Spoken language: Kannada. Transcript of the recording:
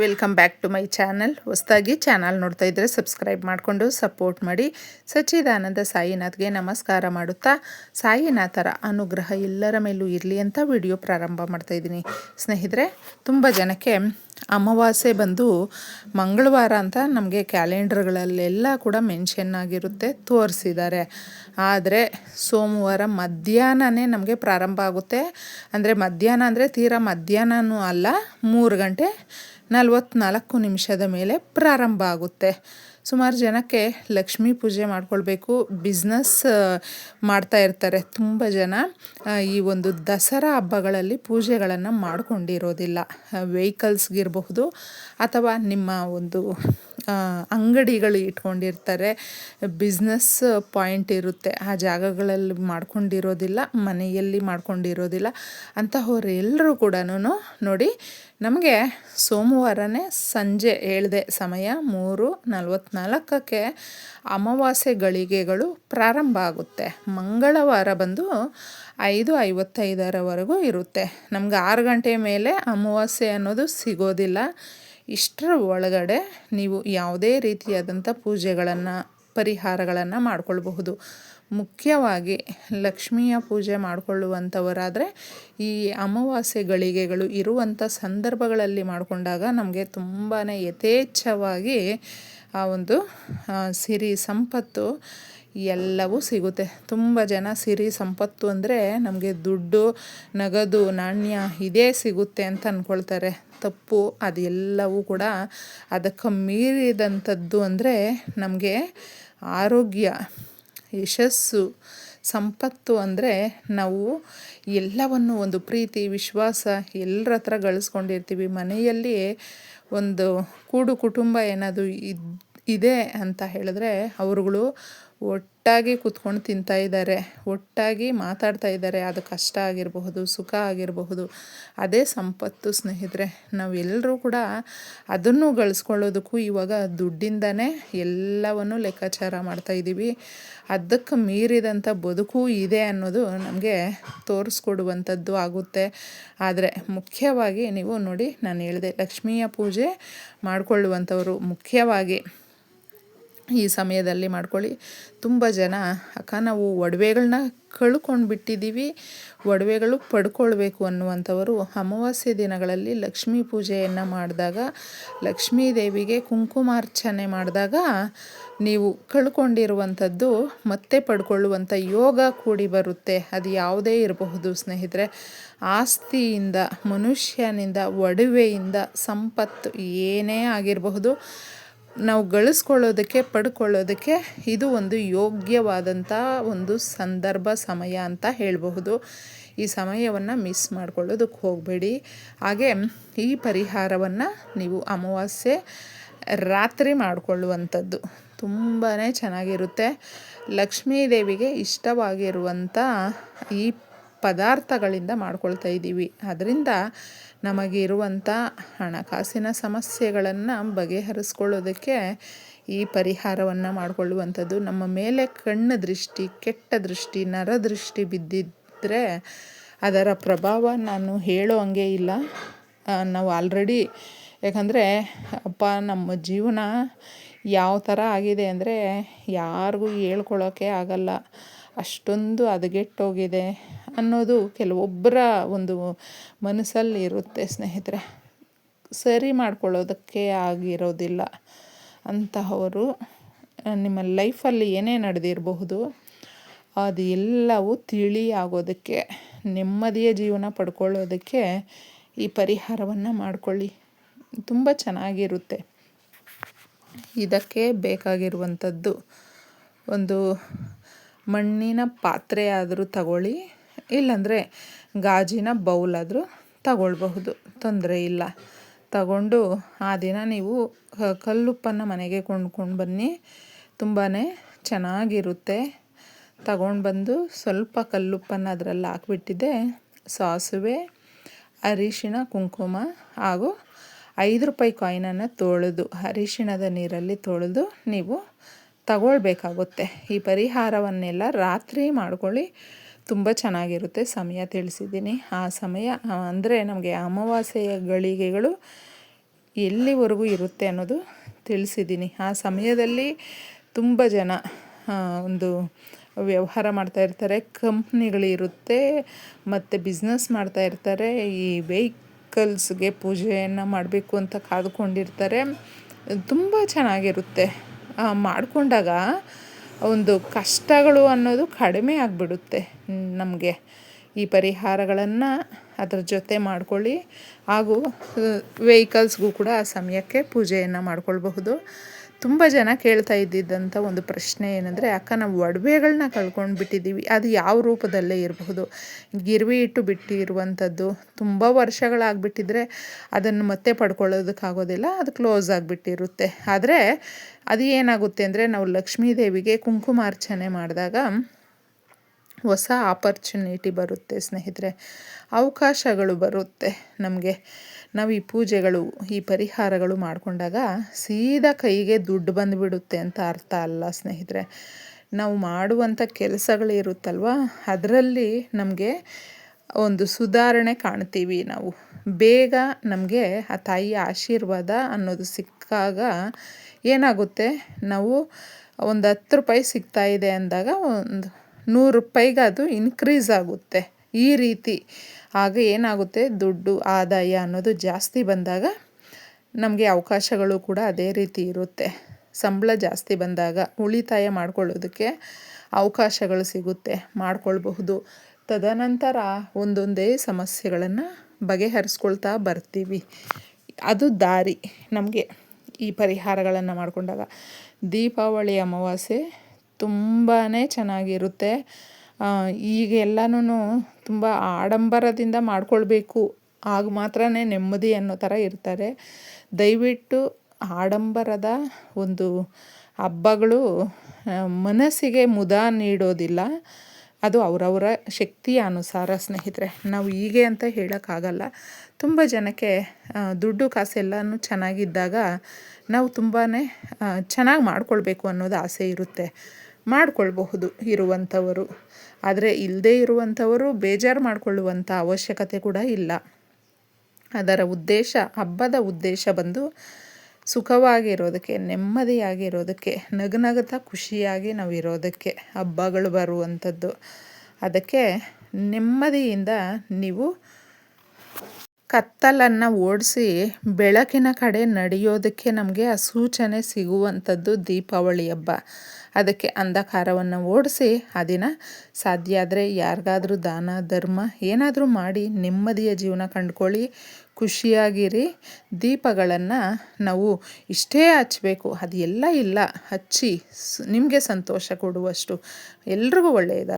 Welcome back to my channel ಹೊಸದಾಗಿ ಚಾನಲ್ ನೋಡ್ತಾ ಇದ್ದರೆ ಸಬ್ಸ್ಕ್ರೈಬ್ ಮಾಡಿಕೊಂಡು ಸಪೋರ್ಟ್ ಮಾಡಿ. ಸಚ್ಚಿದಾನಂದ ಸಾಯಿನಾಥ್ಗೆ ನಮಸ್ಕಾರ ಮಾಡುತ್ತಾ, ಸಾಯಿನಾಥರ ಅನುಗ್ರಹ ಎಲ್ಲರ ಮೇಲೂ ಇರಲಿ ಅಂತ ವಿಡಿಯೋ ಪ್ರಾರಂಭ ಮಾಡ್ತಾ ಇದ್ದೀನಿ. ಸ್ನೇಹಿತರೆ, ತುಂಬ ಜನಕ್ಕೆ ಅಮಾವಾಸ್ಯೆ ಬಂದು ಮಂಗಳವಾರ ಅಂತ ನಮಗೆ ಕ್ಯಾಲೆಂಡರ್ಗಳಲ್ಲೆಲ್ಲ ಕೂಡ ಮೆನ್ಷನ್ ಆಗಿರುತ್ತೆ, ತೋರಿಸಿದ್ದಾರೆ. ಆದರೆ ಸೋಮವಾರ ಮಧ್ಯಾಹ್ನನೇ ನಮಗೆ ಪ್ರಾರಂಭ ಆಗುತ್ತೆ. ಅಂದರೆ ಮಧ್ಯಾಹ್ನ ಅಂದರೆ ತೀರಾ ಮಧ್ಯಾಹ್ನನೂ ಅಲ್ಲ, ಮೂರು ಗಂಟೆ ನಲವತ್ತ್ನಾಲ್ಕು ನಿಮಿಷದ ಮೇಲೆ ಪ್ರಾರಂಭ ಆಗುತ್ತೆ. ಸುಮಾರು ಜನಕ್ಕೆ ಲಕ್ಷ್ಮೀ ಪೂಜೆ ಮಾಡ್ಕೊಳ್ಬೇಕು ಬಿಸ್ನೆಸ್ ಮಾಡ್ತಾ ಇರ್ತಾರೆ. ತುಂಬ ಜನ ಈ ಒಂದು ದಸರಾ ಹಬ್ಬಗಳಲ್ಲಿ ಪೂಜೆಗಳನ್ನು ಮಾಡ್ಕೊಂಡಿರೋದಿಲ್ಲ. ವೆಹಿಕಲ್ಸ್ಗಿರಬಹುದು ಅಥವಾ ನಿಮ್ಮ ಒಂದು ಅಂಗಡಿಗಳು ಇಟ್ಕೊಂಡಿರ್ತಾರೆ. ಬಿಸ್ನೆಸ್ ಪಾಯಿಂಟ್ ಇರುತ್ತೆ. ಆ ಜಾಗಗಳಲ್ಲಿ ಮಾಡ್ಕೊಂಡಿರೋದಿಲ್ಲ, ಮನೆಯಲ್ಲಿ ಮಾಡ್ಕೊಂಡಿರೋದಿಲ್ಲ. ಅಂತಹವರೆಲ್ಲರೂ ಕೂಡ ನೋಡಿ ನಮಗೆ ಸೋಮವಾರನೇ ಸಂಜೆ ಹೇಳಿದೆ ಸಮಯ ಮೂರು ನಲವತ್ತ್ನಾಲ್ಕಕ್ಕೆ ಅಮಾವಾಸ್ಯೆ ಗಳಿಗೆಗಳು ಪ್ರಾರಂಭ ಆಗುತ್ತೆ. ಮಂಗಳವಾರ ಬಂದು ಐದು ಐವತ್ತೈದರವರೆಗೂ ಇರುತ್ತೆ. ನಮ್ಗೆ ಆರು ಗಂಟೆ ಮೇಲೆ ಅಮಾವಾಸ್ಯೆ ಅನ್ನೋದು ಸಿಗೋದಿಲ್ಲ. ಇಷ್ಟರ ಒಳಗಡೆ ನೀವು ಯಾವುದೇ ರೀತಿಯಾದಂಥ ಪೂಜೆಗಳನ್ನು, ಪರಿಹಾರಗಳನ್ನು ಮಾಡಿಕೊಳ್ಬಹುದು. ಮುಖ್ಯವಾಗಿ ಲಕ್ಷ್ಮಿಯ ಪೂಜೆ ಮಾಡಿಕೊಳ್ಳುವಂಥವರಾದರೆ ಈ ಅಮಾವಾಸ್ಯೆ ಗಳಿಗೆಗಳು ಇರುವಂಥ ಸಂದರ್ಭಗಳಲ್ಲಿ ಮಾಡಿಕೊಂಡಾಗ ನಮಗೆ ತುಂಬಾ ಯಥೇಚ್ಛವಾಗಿ ಆ ಒಂದು ಸಿರಿ ಸಂಪತ್ತು ಎಲ್ಲವೂ ಸಿಗುತ್ತೆ. ತುಂಬ ಜನ ಸಿರಿ ಸಂಪತ್ತು ಅಂದರೆ ನಮಗೆ ದುಡ್ಡು, ನಗದು, ನಾಣ್ಯ ಇದೇ ಸಿಗುತ್ತೆ ಅಂತ ಅಂದ್ಕೊಳ್ತಾರೆ ತಪ್ಪು, ಅದೆಲ್ಲವೂ ಕೂಡ ಅದಕ್ಕೆ ಮೀರಿದಂಥದ್ದು ಅಂದರೆ ನಮಗೆ ಆರೋಗ್ಯ. ಯಶಸ್ಸು, ಸಂಪತ್ತು ಅಂದರೆ ನಾವು ಎಲ್ಲವನ್ನು ಒಂದು ಪ್ರೀತಿ, ವಿಶ್ವಾಸ ಎಲ್ಲರ ಹತ್ರ ಗಳಿಸ್ಕೊಂಡಿರ್ತೀವಿ. ಮನೆಯಲ್ಲಿ ಒಂದು ಕೂಡು ಕುಟುಂಬ ಏನಾದರೂ ಇದೆ ಅಂತ ಹೇಳಿದ್ರೆ ಅವರುಗಳು ಒಟ್ಟಾಗಿ ಕೂತ್ಕೊಂಡು ತಿಂತಾ ಇದ್ದಾರೆ. ಒಟ್ಟಾಗಿ ಮಾತಾಡ್ತಾ ಇದ್ದಾರೆ. ಅದು ಕಷ್ಟ ಆಗಿರಬಹುದು, ಸುಖ ಆಗಿರಬಹುದು. ಅದೇ ಸಂಪತ್ತು ಸ್ನೇಹಿತರೆ, ನಾವೆಲ್ಲರೂ ಕೂಡ ಅದನ್ನು ಗಳಿಸ್ಕೊಳ್ಳೋದಕ್ಕೂ ಇವಾಗ ದುಡ್ಡಿಂದನೇ ಎಲ್ಲವನ್ನು ಲೆಕ್ಕಾಚಾರ ಮಾಡ್ತಾಯಿದ್ದೀವಿ ಅದಕ್ಕೆ ಮೀರಿದಂಥ ಬದುಕು ಇದೆ ಅನ್ನೋದು ನಮಗೆ ತೋರಿಸ್ಕೊಡುವಂಥದ್ದು ಆಗುತ್ತೆ. ಆದರೆ ಮುಖ್ಯವಾಗಿ ನೀವು ನೋಡಿ, ನಾನು ಹೇಳಿದೆ ಲಕ್ಷ್ಮಿಯ ಪೂಜೆ ಮಾಡಿಕೊಳ್ಳುವಂಥವರು ಮುಖ್ಯವಾಗಿ. ಈ ಸಮಯದಲ್ಲಿ ಮಾಡ್ಕೊಳ್ಳಿ. ತುಂಬ ಜನ, ಅಕ್ಕ ನಾವು ಒಡವೆಗಳನ್ನ ಕಳ್ಕೊಂಡು ಬಿಟ್ಟಿದ್ದೀವಿ ಒಡವೆಗಳು ಪಡ್ಕೊಳ್ಬೇಕು ಅನ್ನುವಂಥವರು ಅಮಾವಾಸ್ಯೆ ದಿನಗಳಲ್ಲಿ ಲಕ್ಷ್ಮೀ ಪೂಜೆಯನ್ನು ಮಾಡಿದಾಗ, ಲಕ್ಷ್ಮೀ ದೇವಿಗೆ ಕುಂಕುಮಾರ್ಚನೆ ಮಾಡಿದಾಗ ನೀವು ಕಳ್ಕೊಂಡಿರುವಂಥದ್ದು ಮತ್ತೆ ಪಡ್ಕೊಳ್ಳುವಂಥ ಯೋಗ ಕೂಡಿ ಬರುತ್ತೆ. ಅದು ಯಾವುದೇ ಇರಬಹುದು ಸ್ನೇಹಿತರೆ. ಆಸ್ತಿಯಿಂದ, ಮನುಷ್ಯನಿಂದ, ಒಡವೆಯಿಂದ ಸಂಪತ್ತು ಏನೇ ಆಗಿರಬಹುದು. ನಾವು ಗಳಿಸ್ಕೊಳ್ಳೋದಕ್ಕೆ, ಪಡ್ಕೊಳ್ಳೋದಕ್ಕೆ ಇದು ಒಂದು ಯೋಗ್ಯವಾದಂಥ ಒಂದು ಸಂದರ್ಭ ಸಮಯ ಅಂತ ಹೇಳಬಹುದು. ಈ ಸಮಯವನ್ನು ಮಿಸ್ ಮಾಡ್ಕೊಳ್ಳೋದಕ್ಕೆ ಹೋಗಬೇಡಿ. ಹಾಗೆ ಈ ಪರಿಹಾರವನ್ನು ನೀವು ಅಮಾವಾಸ್ಯೆ ರಾತ್ರಿ ಮಾಡಿಕೊಳ್ಳುವಂಥದ್ದು ತುಂಬಾ ಚೆನ್ನಾಗಿರುತ್ತೆ. ಲಕ್ಷ್ಮೀ ದೇವಿಗೆ ಇಷ್ಟವಾಗಿರುವಂಥ ಈ ಪದಾರ್ಥಗಳಿಂದ ಮಾಡ್ಕೊಳ್ತಾ ಇದ್ದೀವಿ. ಅದರಿಂದ ನಮಗಿರುವಂಥ ಹಣಕಾಸಿನ ಸಮಸ್ಯೆಗಳನ್ನು ಬಗೆಹರಿಸ್ಕೊಳ್ಳೋದಕ್ಕೆ ಈ ಪರಿಹಾರವನ್ನು ಮಾಡಿಕೊಳ್ಳುವಂಥದ್ದು. ನಮ್ಮ ಮೇಲೆ ಕಣ್ಣು ದೃಷ್ಟಿ, ಕೆಟ್ಟ ದೃಷ್ಟಿ ನರದೃಷ್ಟಿ ಬಿದ್ದಿದ್ದರೆ ಅದರ ಪ್ರಭಾವ ನಾನು ಹೇಳೋ ಹಂಗೆ ಇಲ್ಲ. ನಾವು ಆಲ್ರೆಡಿ ಯಾಕಂದರೆ ಅಪ್ಪ ನಮ್ಮ ಜೀವನ ಯಾವ ಥರ ಆಗಿದೆ ಅಂದರೆ ಯಾರಿಗೂ ಹೇಳ್ಕೊಳ್ಳೋಕ್ಕೆ ಆಗಲ್ಲ. ಅಷ್ಟೊಂದು ಹದಗೆಟ್ಟೋಗಿದೆ. ಅನ್ನೋದು ಕೆಲವೊಬ್ಬರ ಒಂದು ಮನಸ್ಸಲ್ಲಿ ಇರುತ್ತೆ, ಸ್ನೇಹಿತರೆ. ಸರಿ ಮಾಡ್ಕೊಳ್ಳೋದಕ್ಕೆ ಆಗಿರೋದಿಲ್ಲ ಅಂತಹವರು ನಿಮ್ಮ ಲೈಫಲ್ಲಿ ಏನೇ ನಡೆದಿರಬಹುದು, ಅದು ಎಲ್ಲವೂ ತಿಳಿ ಆಗೋದಕ್ಕೆ, ನೆಮ್ಮದಿಯ ಜೀವನ ಪಡ್ಕೊಳ್ಳೋದಕ್ಕೆ ಈ ಪರಿಹಾರವನ್ನು ಮಾಡಿಕೊಳ್ಳಿ. ತುಂಬ ಚೆನ್ನಾಗಿರುತ್ತೆ. ಇದಕ್ಕೆ ಬೇಕಾಗಿರುವಂಥದ್ದು ಒಂದು ಮಣ್ಣಿನ ಪಾತ್ರೆ ಆದರೂ ತಗೊಳ್ಳಿ. ಇಲ್ಲಾಂದರೆ ಗಾಜಿನ ಬೌಲಾದರೂ ತಗೊಳ್ಬಹುದು, ತೊಂದರೆ ಇಲ್ಲ. ತಗೊಂಡು ಆ ದಿನ ನೀವು ಕಲ್ಲುಪ್ಪನ್ನು ಮನೆಗೆ ಕೊಂಡ್ಕೊಂಡು ಬನ್ನಿ. ತುಂಬಾ ಚೆನ್ನಾಗಿರುತ್ತೆ. ತಗೊಂಡು ಬಂದು ಸ್ವಲ್ಪ ಕಲ್ಲುಪ್ಪನ್ನು ಅದರಲ್ಲಿ ಹಾಕ್ಬಿಟ್ಟಿದ್ದೆ. ಸಾಸುವೆ, ಅರಿಶಿಣ, ಕುಂಕುಮ ಹಾಗೂ ಐದು ರೂಪಾಯಿ ಕಾಯಿನನ್ನು ತೊಳೆದು, ಅರಿಶಿಣದ ನೀರಲ್ಲಿ ತೊಳೆದು ನೀವು ತಗೊಳ್ಬೇಕಾಗುತ್ತೆ. ಈ ಪರಿಹಾರವನ್ನೆಲ್ಲ ರಾತ್ರಿ ಮಾಡ್ಕೊಳ್ಳಿ. ತುಂಬ ಚೆನ್ನಾಗಿರುತ್ತೆ. ಸಮಯ ತಿಳಿಸಿದ್ದೀನಿ. ಆ ಸಮಯ ಅಂದರೆ ನಮಗೆ ಅಮಾವಾಸ್ಯೆಯ ಗಳಿಗೆಗಳು ಎಲ್ಲಿವರೆಗೂ ಇರುತ್ತೆ ಅನ್ನೋದು ತಿಳಿಸಿದ್ದೀನಿ. ಆ ಸಮಯದಲ್ಲಿ ತುಂಬ ಜನ ಒಂದು ವ್ಯವಹಾರ ಮಾಡ್ತಾ ಇರ್ತಾರೆ. ಕಂಪ್ನಿಗಳಿರುತ್ತೆ ಮತ್ತು ಬಿಸ್ನೆಸ್ ಮಾಡ್ತಾ ಇರ್ತಾರೆ. ಈ ವೆಹಿಕಲ್ಸ್ಗೆ ಪೂಜೆಯನ್ನು ಮಾಡಬೇಕು ಅಂತ ಕಾದುಕೊಂಡಿರ್ತಾರೆ. ತುಂಬ ಚೆನ್ನಾಗಿರುತ್ತೆ. ಮಾಡಿಕೊಂಡಾಗ ಒಂದು ಕಷ್ಟಗಳು ಅನ್ನೋದು ಕಡಿಮೆ ಆಗಿಬಿಡುತ್ತೆ. ನಮಗೆ ಈ ಪರಿಹಾರಗಳನ್ನು ಅದರ ಜೊತೆ ಮಾಡ್ಕೊಳ್ಳಿ. ಹಾಗೂ, ವೆಹಿಕಲ್ಸ್ಗೂ ಕೂಡ ಆ ಸಮಯಕ್ಕೆ ಪೂಜೆಯನ್ನು ಮಾಡ್ಕೊಳ್ಬಹುದು. ತುಂಬ ಜನ ಕೇಳ್ತಾ ಇದ್ದಿದ್ದಂಥ ಒಂದು ಪ್ರಶ್ನೆ ಏನಂದರೆ, ಅಕ್ಕ, ನಾವು ಒಡವೆಗಳನ್ನ ಕಳ್ಕೊಂಡು ಬಿಟ್ಟಿದ್ದೀವಿ. ಅದು ಯಾವ ರೂಪದಲ್ಲೇ ಇರಬಹುದು. ಗಿರ್ವಿ ಇಟ್ಟು ಬಿಟ್ಟಿರುವಂಥದ್ದು ತುಂಬ ವರ್ಷಗಳಾಗ್ಬಿಟ್ಟಿದ್ರೆ ಅದನ್ನು ಮತ್ತೆ ಪಡ್ಕೊಳ್ಳೋದಕ್ಕಾಗೋದಿಲ್ಲ, ಅದು ಕ್ಲೋಸ್ ಆಗಿಬಿಟ್ಟಿರುತ್ತೆ. ಆದರೆ, ಅದು ಏನಾಗುತ್ತೆ ಅಂದರೆ, ನಾವು ಲಕ್ಷ್ಮೀ ದೇವಿಗೆ ಕುಂಕುಮಾರ್ಚನೆ ಮಾಡಿದಾಗ ಹೊಸ ಆಪರ್ಚುನಿಟಿ ಬರುತ್ತೆ ಸ್ನೇಹಿತರೆ. ಅವಕಾಶಗಳು ಬರುತ್ತೆ ನಮಗೆ. ನಾವು ಈ ಪೂಜೆಗಳು, ಈ ಪರಿಹಾರಗಳು ಮಾಡಿಕೊಂಡಾಗ ಸೀದಾ ಕೈಗೆ ದುಡ್ಡು ಬಂದುಬಿಡುತ್ತೆ ಅಂತ ಅರ್ಥ ಅಲ್ಲ ಸ್ನೇಹಿತರೆ. ನಾವು ಮಾಡುವಂಥ ಕೆಲಸಗಳಿರುತ್ತಲ್ವ? ಅದರಲ್ಲಿ ನಮಗೆ ಒಂದು ಸುಧಾರಣೆ ಕಾಣ್ತೀವಿ ನಾವು. ಬೇಗ ನಮಗೆ ಆ ತಾಯಿಯ ಆಶೀರ್ವಾದ ಅನ್ನೋದು ಸಿಕ್ಕಾಗ ಏನಾಗುತ್ತೆ? ನಾವು ಒಂದು ಹತ್ತು ರೂಪಾಯಿ ಸಿಗ್ತಾಯಿದೆ ಅಂದಾಗ ಒಂದು ನೂರು ರೂಪಾಯಿಗೆ ಅದು ಇನ್ಕ್ರೀಸ್ ಆಗುತ್ತೆ. ಈ ರೀತಿ ಆಗ ಏನಾಗುತ್ತೆ? ದುಡ್ಡು, ಆದಾಯ ಅನ್ನೋದು ಜಾಸ್ತಿ ಬಂದಾಗ ನಮಗೆ ಅವಕಾಶಗಳು ಕೂಡ ಅದೇ ರೀತಿ ಇರುತ್ತೆ. ಸಂಬಳ ಜಾಸ್ತಿ ಬಂದಾಗ ಉಳಿತಾಯ ಮಾಡ್ಕೊಳ್ಳೋದಕ್ಕೆ ಅವಕಾಶಗಳು ಸಿಗುತ್ತೆ. ಮಾಡ್ಕೊಳ್ಬಹುದು. ತದನಂತರ ಒಂದೊಂದೇ ಸಮಸ್ಯೆಗಳನ್ನು ಬಗೆಹರಿಸ್ಕೊಳ್ತಾ ಬರ್ತೀವಿ. ಅದು ದಾರಿ. ನಮಗೆ ಈ ಪರಿಹಾರಗಳನ್ನು ಮಾಡಿಕೊಂಡಾಗ ದೀಪಾವಳಿ ಅಮಾವಾಸ್ಯೆ ತುಂಬಾ ಚೆನ್ನಾಗಿರುತ್ತೆ. ಈಗ ಎಲ್ಲನೂ ತುಂಬ ಆಡಂಬರದಿಂದ ಮಾಡಿಕೊಳ್ಬೇಕು. ಆಗ ಮಾತ್ರ ನೆಮ್ಮದಿ ಅನ್ನೋ ಥರ ಇರ್ತಾರೆ. ದಯವಿಟ್ಟು ಆಡಂಬರದ ಒಂದು ಹಬ್ಬಗಳು ಮನಸ್ಸಿಗೆ ಮುದ ನೀಡೋದಿಲ್ಲ. ಅದು ಅವರವರ ಶಕ್ತಿಯ ಅನುಸಾರ, ಸ್ನೇಹಿತರೆ. ನಾವು ಹೀಗೆ ಅಂತ ಹೇಳೋಕ್ಕಾಗಲ್ಲ. ತುಂಬ ಜನಕ್ಕೆ ದುಡ್ಡು ಕಾಸೆಲ್ಲನೂ ಚೆನ್ನಾಗಿದ್ದಾಗ ನಾವು ತುಂಬಾ ಚೆನ್ನಾಗಿ ಮಾಡಿಕೊಳ್ಬೇಕು ಅನ್ನೋದು ಆಸೆ ಇರುತ್ತೆ. ಮಾಡಿಕೊಳ್ಬಹುದು ಇರುವಂಥವರು. ಆದರೆ ಇಲ್ಲದೇ ಇರುವಂಥವರು ಬೇಜಾರು ಮಾಡಿಕೊಳ್ಳುವಂಥ ಅವಶ್ಯಕತೆ ಕೂಡ ಇಲ್ಲ. ಅದರ ಉದ್ದೇಶ, ಹಬ್ಬದ ಉದ್ದೇಶ ಬಂದು ಸುಖವಾಗಿರೋದಕ್ಕೆ, ನೆಮ್ಮದಿಯಾಗಿರೋದಕ್ಕೆ, ನಗನಗತ ಖುಷಿಯಾಗಿ ನಾವು ಇರೋದಕ್ಕೆ ಹಬ್ಬಗಳು ಬರುವಂಥದ್ದು. ಅದಕ್ಕೆ ನೆಮ್ಮದಿಯಿಂದ ನೀವು ಕತ್ತಲನ್ನು ಓಡಿಸಿ ಬೆಳಕಿನ ಕಡೆ ನಡೆಯೋದಕ್ಕೆ ನಮಗೆ ಆ ಸೂಚನೆ ಸಿಗುವಂಥದ್ದು ದೀಪಾವಳಿ ಹಬ್ಬ. ಅದಕ್ಕೆ ಅಂಧಕಾರವನ್ನು ಓಡಿಸಿ ಆ ದಿನ ಸಾಧ್ಯ ಆದರೆ ಯಾರಿಗಾದರೂ ದಾನ, ಧರ್ಮ ಏನಾದರೂ ಮಾಡಿ ನೆಮ್ಮದಿಯ ಜೀವನ ಕಂಡುಕೊಳ್ಳಿ, ಖುಷಿಯಾಗಿರಿ. ದೀಪಗಳನ್ನು ನಾವು ಇಷ್ಟೇ ಹಚ್ಚಬೇಕು ಅದು ಎಲ್ಲ ಇಲ್ಲ. ಹಚ್ಚಿ ನಿಮಗೆ ಸಂತೋಷ ಕೊಡುವಷ್ಟು. ಎಲ್ರಿಗೂ ಒಳ್ಳೆಯದ?